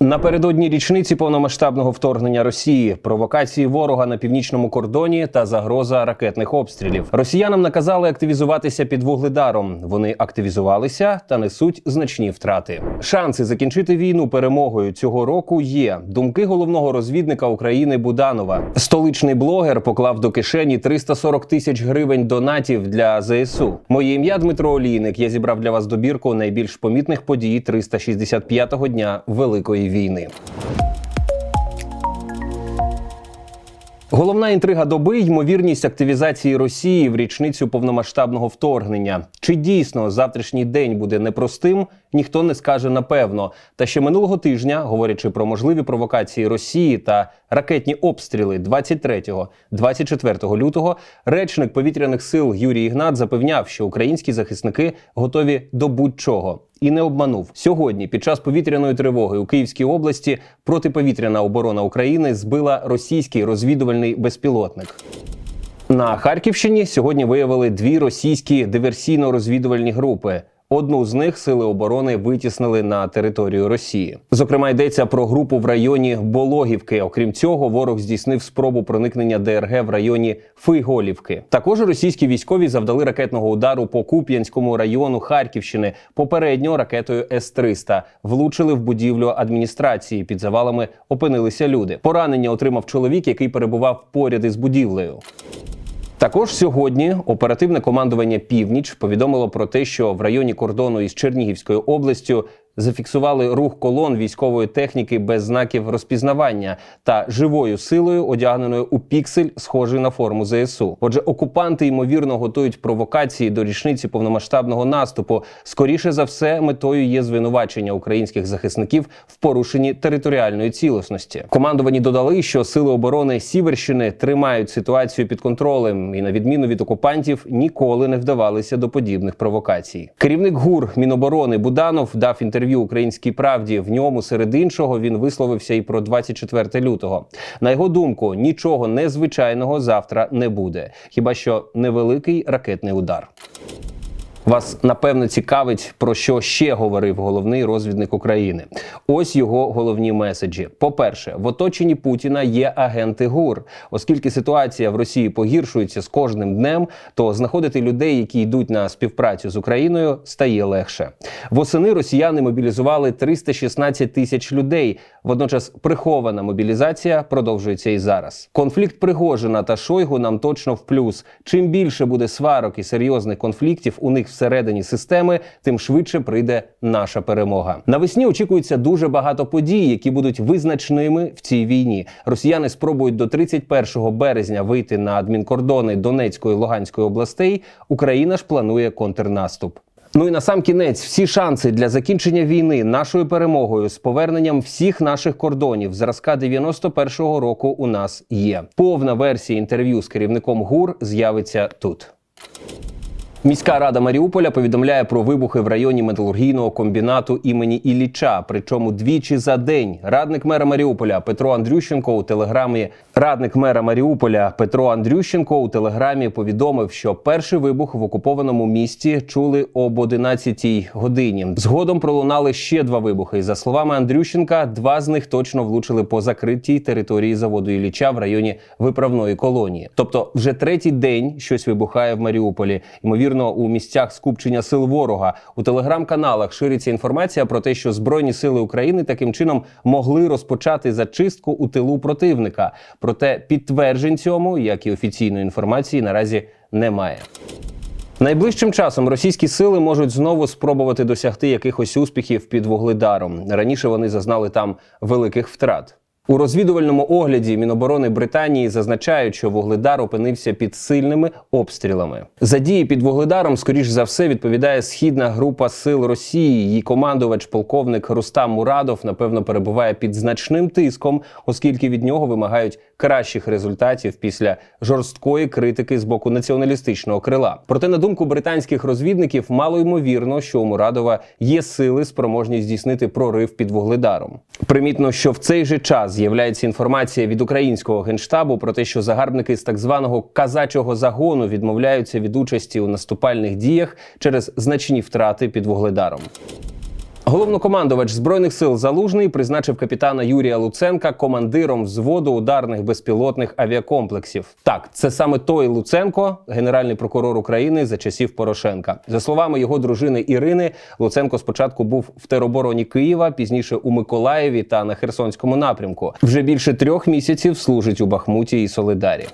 Напередодні річниці повномасштабного вторгнення Росії, провокації ворога на північному кордоні та загроза ракетних обстрілів. Росіянам наказали активізуватися під вугледаром. Вони активізувалися та несуть значні втрати. Шанси закінчити війну перемогою цього року є. Думки головного розвідника України Буданова. Столичний блогер поклав до кишені 340 тисяч гривень донатів для ЗСУ. Моє ім'я Дмитро Олійник. Я зібрав для вас добірку найбільш помітних подій 365-го дня Великої війни. Головна інтрига доби ймовірність активізації Росії в річницю повномасштабного вторгнення. Чи дійсно завтрашній день буде непростим, ніхто не скаже напевно. Та ще минулого тижня, говорячи про можливі провокації Росії та ракетні обстріли 23-24 лютого, речник повітряних сил Юрій Ігнат запевняв, що українські захисники готові до будь-чого. І не обманув сьогодні. Під час повітряної тривоги у Київській області протиповітряна оборона України збила російський розвідувальний безпілотник. На Харківщині сьогодні виявили дві російські диверсійно-розвідувальні групи. Одну з них сили оборони витіснили на територію Росії. Зокрема, йдеться про групу в районі Бологівки. Окрім цього, ворог здійснив спробу проникнення ДРГ в районі Фиголівки. Також російські військові завдали ракетного удару по Куп'янському району Харківщини. Попередньо ракетою С-300 влучили в будівлю адміністрації. Під завалами опинилися люди. Поранення отримав чоловік, який перебував поряд із будівлею. Також сьогодні оперативне командування Північ повідомило про те, що в районі кордону із Чернігівською областю зафіксували рух колон військової техніки без знаків розпізнавання та живою силою, одягненою у піксель, схожий на форму ЗСУ. Отже, окупанти ймовірно готують провокації до річниці повномасштабного наступу. Скоріше за все, метою є звинувачення українських захисників в порушенні територіальної цілісності. Командувані додали, що сили оборони Сіверщини тримають ситуацію під контролем і, на відміну від окупантів, ніколи не вдавалися до подібних провокацій. Керівник ГУР Міноборони Буданов дав інтерв'ю Українській правді. В ньому серед іншого він висловився і про 24 лютого. На його думку, нічого незвичайного завтра не буде, хіба що невеликий ракетний удар. Вас напевно цікавить, про що ще говорив головний розвідник України. Ось його головні меседжі. По-перше, в оточенні Путіна є агенти ГУР, оскільки ситуація в Росії погіршується з кожним днем, то знаходити людей, які йдуть на співпрацю з Україною, стає легше. Восени росіяни мобілізували 316 тисяч людей. Водночас прихована мобілізація продовжується і зараз. Конфлікт Пригожина та Шойгу нам точно в плюс. Чим більше буде сварок і серйозних конфліктів у них всередині системи, тим швидше прийде наша перемога. Навесні очікується дуже багато подій, які будуть визначними в цій війні. Росіяни спробують до 31 березня вийти на адмінкордони Донецької і Луганської областей. Україна ж планує контрнаступ. Ну і на сам кінець всі шанси для закінчення війни нашою перемогою з поверненням всіх наших кордонів зразка 91-го року у нас є. Повна версія інтерв'ю з керівником ГУР з'явиться тут. Міська рада Маріуполя повідомляє про вибухи в районі металургійного комбінату імені Ілліча. Причому двічі за день радник мера Маріуполя Петро Андрющенко у телеграмі радник мера Маріуполя Петро Андрющенко у телеграмі повідомив, що перший вибух в окупованому місті чули об 11-й годині. Згодом пролунали ще два вибухи. За словами Андрющенка, два з них точно влучили по закритій території заводу Ілліча в районі виправної колонії. Тобто, вже третій день щось вибухає в Маріуполі. Ймовірно, у місцях скупчення сил ворога у телеграм-каналах шириться інформація про те, що збройні сили України таким чином могли розпочати зачистку у тилу противника. Проте підтверджень цьому, як і офіційної інформації, наразі немає. Найближчим часом російські сили можуть знову спробувати досягти якихось успіхів під вугледаром. Раніше вони зазнали там великих втрат. У розвідувальному огляді Міноборони Британії зазначають, що вугледар опинився під сильними обстрілами. За дії під вугледаром, скоріш за все, відповідає східна група сил Росії. Її командувач, полковник Рустам Мурадов, напевно, перебуває під значним тиском, оскільки від нього вимагають кращих результатів після жорсткої критики з боку націоналістичного крила. Проте, на думку британських розвідників, мало ймовірно, що у Мурадова є сили спроможні здійснити прорив під вугледаром. Примітно, що в цей же час з'являється інформація від українського генштабу про те, що загарбники з так званого казачого загону відмовляються від участі у наступальних діях через значні втрати під вугледаром. Головнокомандувач збройних сил Залужний призначив капітана Юрія Луценка командиром взводу ударних безпілотних авіакомплексів. Так, це саме той Луценко, генеральний прокурор України за часів Порошенка. За словами його дружини Ірини, Луценко спочатку був в теробороні Києва, пізніше у Миколаєві та на Херсонському напрямку. Вже більше трьох місяців служить у Бахмуті і Солидарі.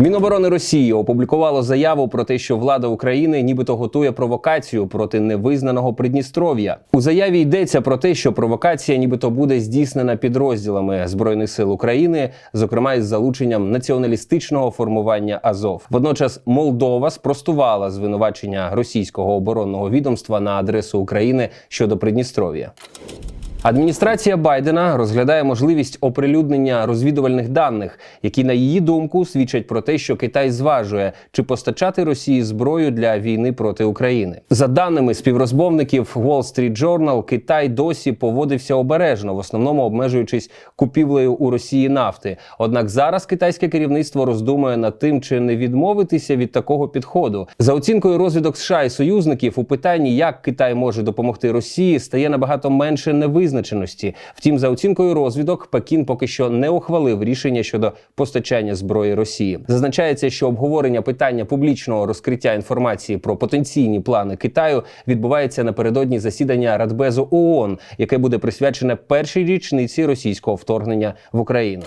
Міноборони Росії опублікувало заяву про те, що влада України нібито готує провокацію проти невизнаного Придністров'я. У заяві йдеться про те, що провокація нібито буде здійснена підрозділами збройних сил України, зокрема із залученням націоналістичного формування Азов. Водночас Молдова спростувала звинувачення російського оборонного відомства на адресу України щодо Придністров'я. Адміністрація Байдена розглядає можливість оприлюднення розвідувальних даних, які, на її думку, свідчать про те, що Китай зважує, чи постачати Росії зброю для війни проти України. За даними співрозмовників Wall Street Journal, Китай досі поводився обережно, в основному обмежуючись купівлею у Росії нафти. Однак зараз китайське керівництво роздумує над тим, чи не відмовитися від такого підходу. За оцінкою розвідок США і союзників у питанні, як Китай може допомогти Росії, стає набагато менше невизначеності. Втім, за оцінкою розвідок, Пекін поки що не ухвалив рішення щодо постачання зброї Росії. Зазначається, що обговорення питання публічного розкриття інформації про потенційні плани Китаю відбувається напередодні засідання Радбезу ООН, яке буде присвячене першій річниці російського вторгнення в Україну.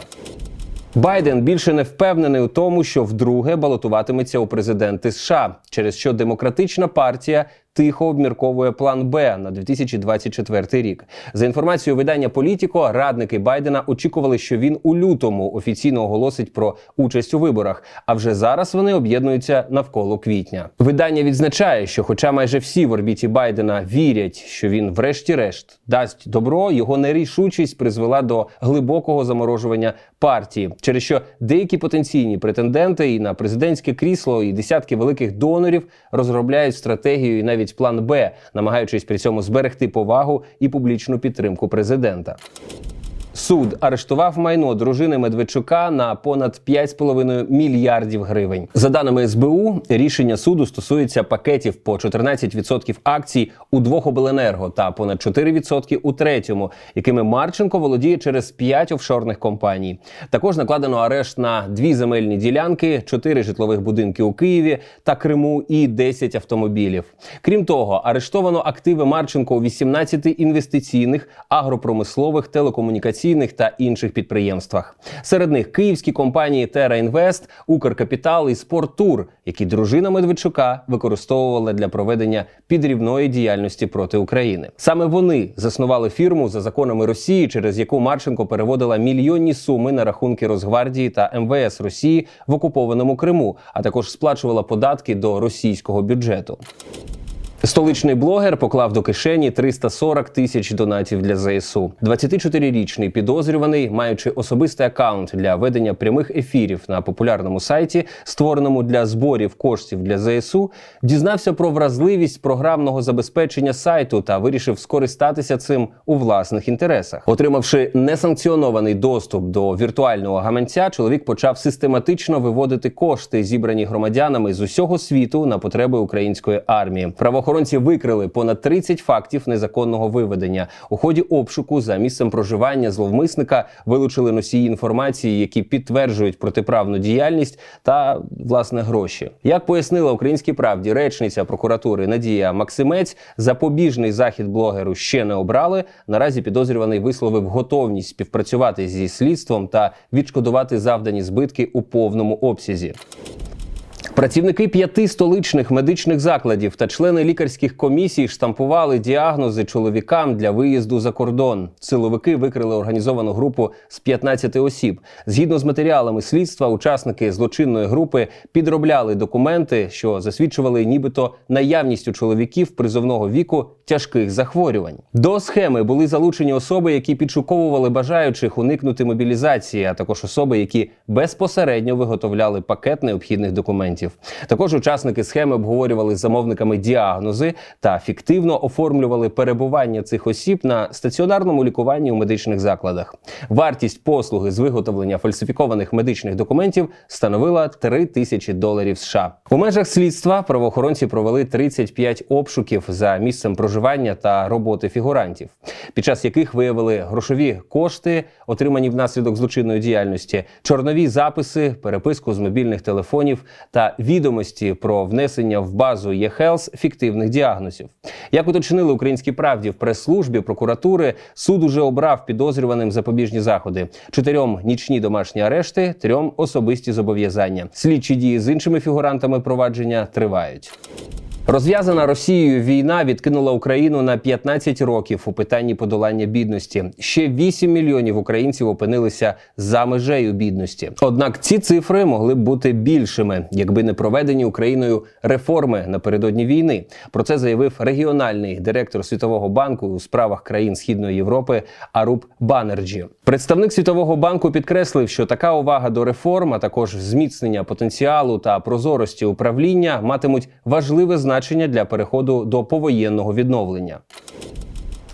Байден більше не впевнений у тому, що вдруге балотуватиметься у президенти США, через що демократична партія тихо обмірковує план Б на 2024 рік. За інформацією видання Політіко, радники Байдена очікували, що він у лютому офіційно оголосить про участь у виборах. А вже зараз вони об'єднуються навколо квітня. Видання відзначає, що, хоча майже всі в орбіті Байдена вірять, що він, врешті-решт, дасть добро, його нерішучість призвела до глибокого заморожування партії, через що деякі потенційні претенденти і на президентське крісло, і десятки великих донорів розробляють стратегію і навіть план Б, намагаючись при цьому зберегти повагу і публічну підтримку президента. Суд арештував майно дружини Медведчука на понад 5,5 мільярдів гривень. За даними СБУ, рішення суду стосується пакетів по 14% акцій у двох обленерго та понад 4% у третьому, якими Марченко володіє через 5 офшорних компаній. Також накладено арешт на дві земельні ділянки, 4 житлових будинки у Києві та Криму і 10 автомобілів. Крім того, арештовано активи Марченко у 18 інвестиційних, агропромислових, телекомунікаційних та інших підприємствах. Серед них київські компанії Тера Інвест, Укркапітал і Спорттур, які дружина Медведчука використовувала для проведення підрівної діяльності проти України. Саме вони заснували фірму за законами Росії, через яку Марченко переводила мільйонні суми на рахунки Росгвардії та МВС Росії в окупованому Криму, а також сплачувала податки до російського бюджету. Столичний блогер поклав до кишені 340 тисяч донатів для ЗСУ. 24-річний підозрюваний, маючи особистий акаунт для ведення прямих ефірів на популярному сайті, створеному для зборів коштів для ЗСУ, дізнався про вразливість програмного забезпечення сайту та вирішив скористатися цим у власних інтересах. Отримавши несанкціонований доступ до віртуального гаманця, чоловік почав систематично виводити кошти, зібрані громадянами з усього світу на потреби української армії. Правоохоронці викрили понад 30 фактів незаконного виведення. У ході обшуку за місцем проживання зловмисника вилучили носії інформації, які підтверджують протиправну діяльність та власне гроші. Як пояснила українській правді речниця прокуратури Надія Максимець, запобіжний захід блогеру ще не обрали. Наразі підозрюваний висловив готовність співпрацювати зі слідством та відшкодувати завдані збитки у повному обсязі. Працівники п'яти столичних медичних закладів та члени лікарських комісій штампували діагнози чоловікам для виїзду за кордон. Силовики викрили організовану групу з 15 осіб. Згідно з матеріалами слідства, учасники злочинної групи підробляли документи, що засвідчували нібито наявність у чоловіків призовного віку тяжких захворювань. До схеми були залучені особи, які підшуковували бажаючих уникнути мобілізації, а також особи, які безпосередньо виготовляли пакет необхідних документів. Фігурантів. Також учасники схеми обговорювали з замовниками діагнози та фіктивно оформлювали перебування цих осіб на стаціонарному лікуванні у медичних закладах. Вартість послуги з виготовлення фальсифікованих медичних документів становила 3 тисячі доларів США. У межах слідства правоохоронці провели 35 обшуків за місцем проживання та роботи фігурантів, під час яких виявили грошові кошти, отримані внаслідок злочинної діяльності, чорнові записи, переписку з мобільних телефонів та відомості про внесення в базу ЄХЕЛС фіктивних діагнозів. Як уточнили українські правді в прес-службі прокуратури, суд уже обрав підозрюваним запобіжні заходи: чотирьом нічні домашні арешти, трьом особисті зобов'язання. Слідчі дії з іншими фігурантами провадження тривають. Розв'язана Росією війна відкинула Україну на 15 років у питанні подолання бідності. Ще 8 мільйонів українців опинилися за межею бідності. Однак ці цифри могли б бути більшими, якби не проведені Україною реформи напередодні війни. Про це заявив регіональний директор Світового банку у справах країн Східної Європи Аруб Банерджі. Представник Світового банку підкреслив, що така увага до реформ, а також зміцнення потенціалу та прозорості управління матимуть важливе значення для переходу до повоєнного відновлення.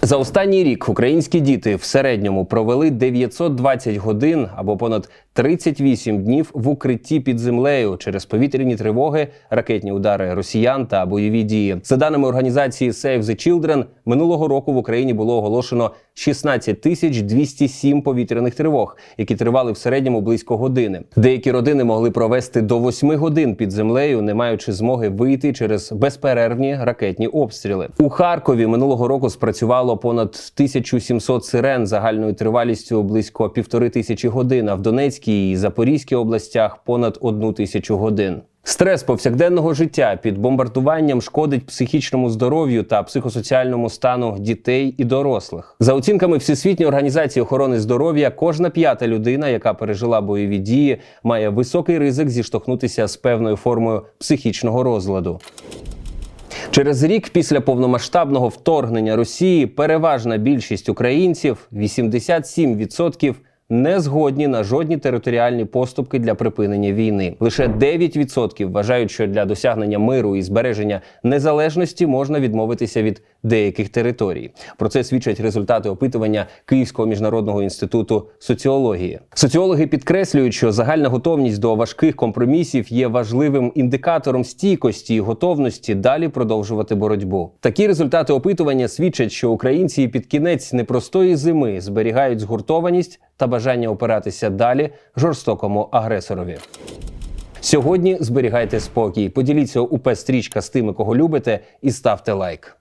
За останній рік українські діти в середньому провели 920 годин або понад 38 днів в укритті під землею через повітряні тривоги, ракетні удари росіян та бойові дії. За даними організації Save the Children, минулого року в Україні було оголошено 16 тисяч 207 повітряних тривог, які тривали в середньому близько години. Деякі родини могли провести до 8 годин під землею, не маючи змоги вийти через безперервні ракетні обстріли. У Харкові минулого року спрацювало понад 1700 сирен загальною тривалістю близько півтори тисячі годин. А в Донецькій і Запорізькій областях понад одну тисячу годин. Стрес повсякденного життя під бомбардуванням шкодить психічному здоров'ю та психосоціальному стану дітей і дорослих. За оцінками Всесвітньої організації охорони здоров'я, кожна п'ята людина, яка пережила бойові дії, має високий ризик зіштовхнутися з певною формою психічного розладу. Через рік після повномасштабного вторгнення Росії переважна більшість українців 87% не згодні на жодні територіальні поступки для припинення війни. Лише 9% вважають, що для досягнення миру і збереження незалежності можна відмовитися від деяких територій. Про це свідчать результати опитування Київського міжнародного інституту соціології. Соціологи підкреслюють, що загальна готовність до важких компромісів є важливим індикатором стійкості і готовності далі продовжувати боротьбу. Такі результати опитування свідчать, що українці під кінець непростої зими зберігають згуртованість та бажання опиратися далі жорстокому агресорові. Сьогодні зберігайте спокій, поділіться УП стрічка з тими, кого любите, і ставте лайк.